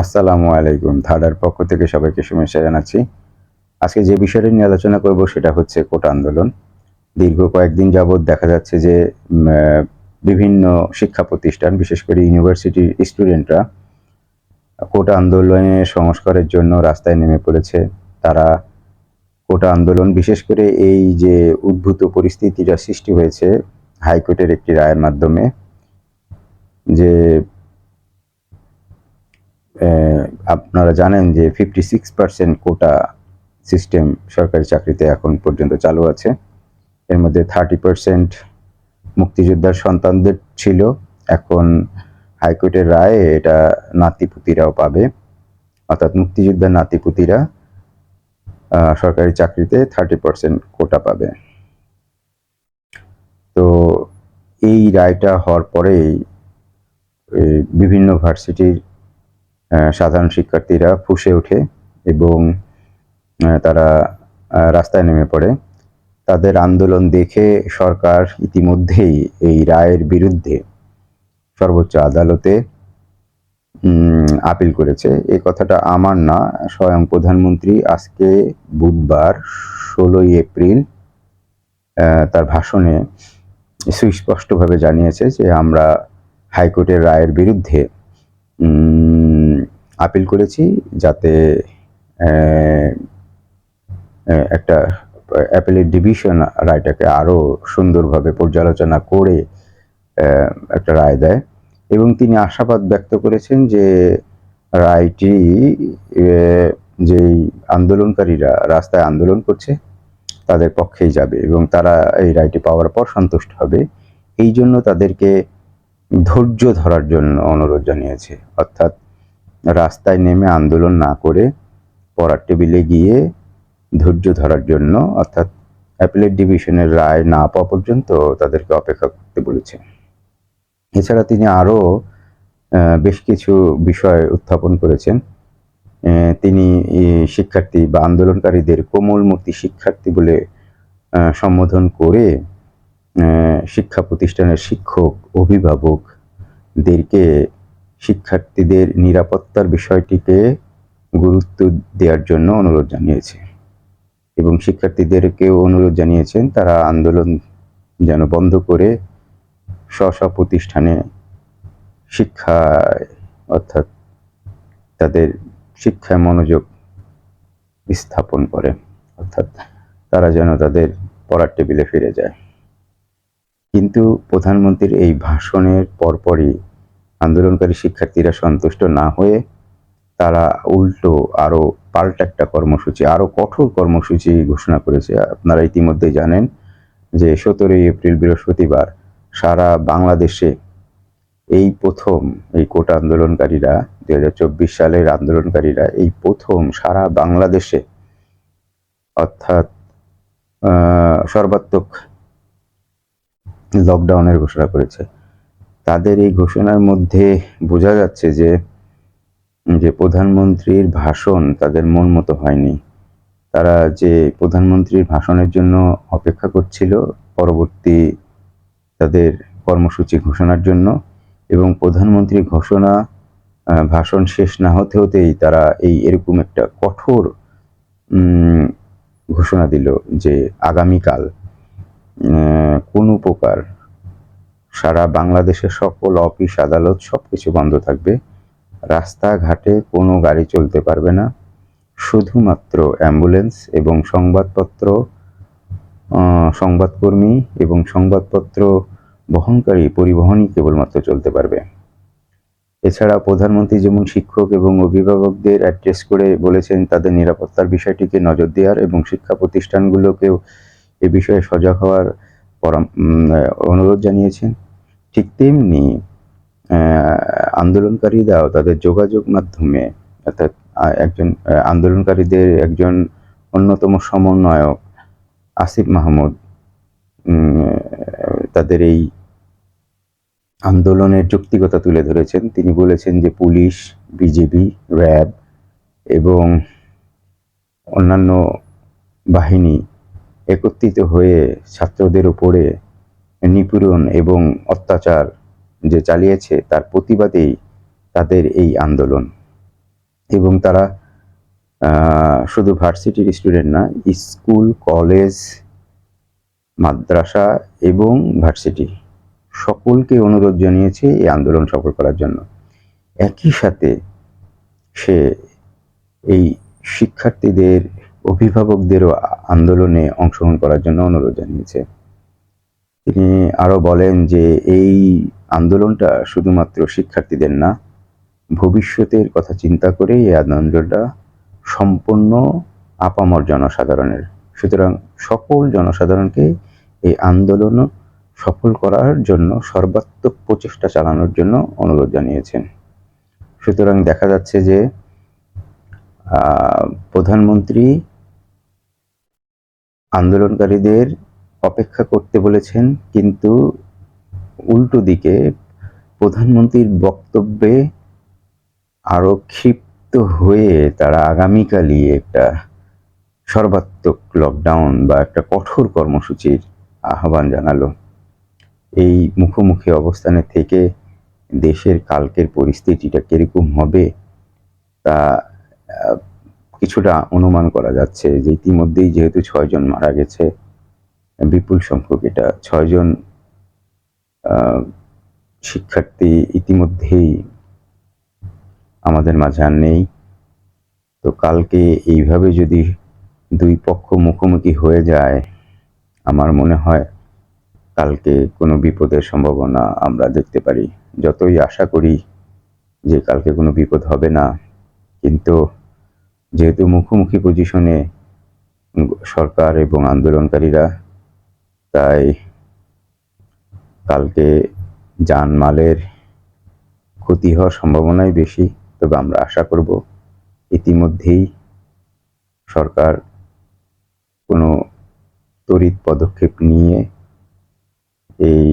আসসালামু আলাইকুম। ধারার পক্ষ থেকে সবাইকে শুভেচ্ছা জানাচ্ছি। আজকে যে বিষয়টা নিয়ে আলোচনা করব সেটা হচ্ছে কোটা আন্দোলন। দীর্ঘ কয়েকদিন যাবৎ দেখা যাচ্ছে যে বিভিন্ন শিক্ষা প্রতিষ্ঠান, বিশেষ করে ইউনিভার্সিটির স্টুডেন্টরা কোটা আন্দোলনের সংস্কারের জন্য রাস্তায় নেমে পড়েছে। তারা কোটা আন্দোলন, বিশেষ করে এই যে উদ্ভূত পরিস্থিতিটা সৃষ্টি হয়েছে হাইকোর্টের একটি রায়ের মাধ্যমে, যে আপনারা জানেন যে fifty six percent quota system সরকারি চাকরিতে এখন পর্যন্ত চালু আছে। এর মধ্যে থার্টি পার্সেন্ট মুক্তিযোদ্ধার সন্তানদের ছিল। এখন হাইকোর্টের রায়ে এটা নাতিপুতিরাও পাবে। অর্থাৎ মুক্তিযোদ্ধার নাতিপুতিরা সরকারি চাকরিতে থার্টি পার্সেন্ট কোটা পাবে। তো এই রায়টা হওয়ার পরেই বিভিন্ন ভার্সিটির সাধারণ শিক্ষার্থীরা ফুসে ওঠে এবং তারা রাস্তায় নেমে পড়ে। তাদের আন্দোলন দেখে সরকার ইতিমধ্যেই এই রায়ের বিরুদ্ধে সর্বোচ্চ আদালতে আপিল করেছে। এই কথাটা আমার না, স্বয়ং প্রধানমন্ত্রী আজকে বুধবার ষোলোই এপ্রিল তার ভাষণে সুস্পষ্টভাবে জানিয়েছে যে আমরা হাইকোর্টের রায়ের বিরুদ্ধে আপিল করেছি যাতে একটা অ্যাপেলের ডিভিশন রায়টাকে আরও সুন্দরভাবে পর্যালোচনা করে একটা রায় দেয়। এবং তিনি আশাবাদ ব্যক্ত করেছেন যে রায়টি যেই আন্দোলনকারীরা রাস্তায় আন্দোলন করছে, তাদের পক্ষেই যাবে এবং তারা এই রায়টি পাওয়ার পর সন্তুষ্ট হবে। এই জন্য তাদেরকে ধৈর্য ধরার জন্য অনুরোধ জানিয়েছে। অর্থাৎ রাস্তায় নেমে আন্দোলন না করে পড়ার টেবিলে গিয়ে ধৈর্য ধরার জন্য, অর্থাৎ অ্যাপিলেট ডিভিশনের রায় না পাওয়া পর্যন্ত তাদেরকে অপেক্ষা করতে বলেছে। এছাড়া তিনি আরও বেশ কিছু বিষয় উত্থাপন করেছেন। তিনি শিক্ষার্থী বা আন্দোলনকারীদের কোমলমূর্তি শিক্ষার্থী বলে সম্বোধন করে শিক্ষা প্রতিষ্ঠানের শিক্ষক, অভিভাবকদেরকে শিক্ষার্থীদের নিরাপত্তার বিষয়টিকে গুরুত্ব দেওয়ার জন্য অনুরোধ জানিয়েছে। এবং শিক্ষার্থীদেরকেও অনুরোধ জানিয়েছেন, তারা আন্দোলন যেন বন্ধ করে স্ব প্রতিষ্ঠানে শিক্ষায় অর্থাৎ তাদের শিক্ষায় মনোযোগ স্থাপন করে, অর্থাৎ তারা যেন তাদের পড়ার টেবিলে ফিরে যায়। কিন্তু প্রধানমন্ত্রীর এই ভাষণের পরপরই আন্দোলনকারী শিক্ষার্থীরা সন্তুষ্ট না হয়ে তারা উল্টো আরও পাল্টা একটা কর্মসূচি, আরও কঠোর কর্মসূচি ঘোষণা করেছে। আপনারা ইতিমধ্যে জানেন যে সতেরোই এপ্রিল বৃহস্পতিবার সারা বাংলাদেশে এই প্রথম এই কোটা আন্দোলনকারীরা দু হাজার চব্বিশ সালের আন্দোলনকারীরা এই প্রথম সারা বাংলাদেশে অর্থাৎ সর্বাত্মক লকডাউনের ঘোষণা করেছে। তাদের এই ঘোষণার মধ্যে বোঝা যাচ্ছে যে যে প্রধানমন্ত্রীর ভাষণ তাদের মন মতো হয়নি। তারা যে প্রধানমন্ত্রীর ভাষণের জন্য অপেক্ষা করছিল, পরবর্তী তাদের কর্মসূচি ঘোষণার জন্য, এবং প্রধানমন্ত্রীর ঘোষণা ভাষণ শেষ না হতে হতেই তারা এই এরকম একটা কঠোর ঘোষণা দিল যে আগামীকাল কোনো প্রকার সারা বাংলাদেশের সকল অফিস, আদালত সব কিছু বন্ধ থাকবে। রাস্তাঘাটে কোনো গাড়ি চলতে পারবে না। শুধুমাত্র অ্যাম্বুলেন্স এবং সংবাদপত্র সংবাদকর্মী এবং সংবাদপত্র বহনকারী পরিবহনই কেবলমাত্র চলতে পারবে। এছাড়া প্রধানমন্ত্রী যেমন শিক্ষক এবং অভিভাবকদের অ্যাড্রেস করে বলেছেন, তাদের নিরাপত্তার বিষয়টিকে নজর দেওয়ার এবং শিক্ষা প্রতিষ্ঠানগুলোকেও এ বিষয়ে সজাগ হওয়ার অনুরোধ জানিয়েছেন। ঠিক তেমনি আন্দোলনকারীরাও তাদের যোগাযোগ মাধ্যমে অর্থাৎ একজন আন্দোলনকারীদের একজন অন্যতম সমন্বয়ক আসিফ মাহমুদ তাদের এই আন্দোলনের যৌক্তিকতা তুলে ধরেছেন। তিনি বলেছেন যে পুলিশ বিজেপি র্যাব এবং অন্যান্য বাহিনী একত্রিত হয়ে ছাত্রদের উপরে নিপীড়ন এবং অত্যাচার যে চালিয়েছে, তার প্রতিবাদেই তাদের এই আন্দোলন। এবং তারা শুধু ভার্সিটির স্টুডেন্ট না, স্কুল, কলেজ, মাদ্রাসা এবং ভার্সিটি সকলকে অনুরোধ জানিয়েছে এই আন্দোলন সফল করার জন্য। একই সাথে সে এই শিক্ষার্থীদের, অভিভাবকদেরও আন্দোলনে অংশগ্রহণ করার জন্য অনুরোধ জানিয়েছে। তিনি আরও বলেন যে এই আন্দোলনটা শুধুমাত্র শিক্ষার্থীদের না, ভবিষ্যতের কথা চিন্তা করে এই আন্দোলনটা সম্পূর্ণ আপামর জনসাধারণের। সুতরাং সকল জনসাধারণকে এই আন্দোলন সফল করার জন্য সর্বাত্মক প্রচেষ্টা চালানোর জন্য অনুরোধ জানিয়েছেন। সুতরাং দেখা যাচ্ছে যে প্রধানমন্ত্রী আন্দোলনকারীদের অপেক্ষা করতে বলেছেন, কিন্তু উল্টো দিকে প্রধানমন্ত্রীর বক্তব্যে আরও ক্ষিপ্ত হয়ে তারা আগামীকালই একটা সর্বাত্মক লকডাউন বা একটা কঠোর কর্মসূচির আহ্বান জানালো। এই মুখোমুখি অবস্থানে থেকে দেশের কালকের পরিস্থিতিটা কীরকম হবে তা কিছুটা অনুমান করা যাচ্ছে যে ইতিমধ্যেই যেহেতু ছয়জন মারা গেছে বিপুল সংখ্যক এটা ছয়জন শিক্ষার্থী ইতিমধ্যেই আমাদের মাঝে আর নেই। তো কালকে এইভাবে যদি দুই পক্ষ মুখোমুখি হয়ে যায়, আমার মনে হয় কালকে কোনো বিপদের সম্ভাবনা আমরা দেখতে পারি। যতই আশা করি যে কালকে কোনো বিপদ হবে না, কিন্তু যেহেতু মুখোমুখি পজিশনে সরকার এবং আন্দোলনকারীরা তাই কালকে জানমালের ক্ষতি হওয়ার সম্ভাবনাই বেশি। তবে আমরা আশা করব ইতিমধ্যেই সরকার কোনো তড়িৎ পদক্ষেপ নিয়ে এই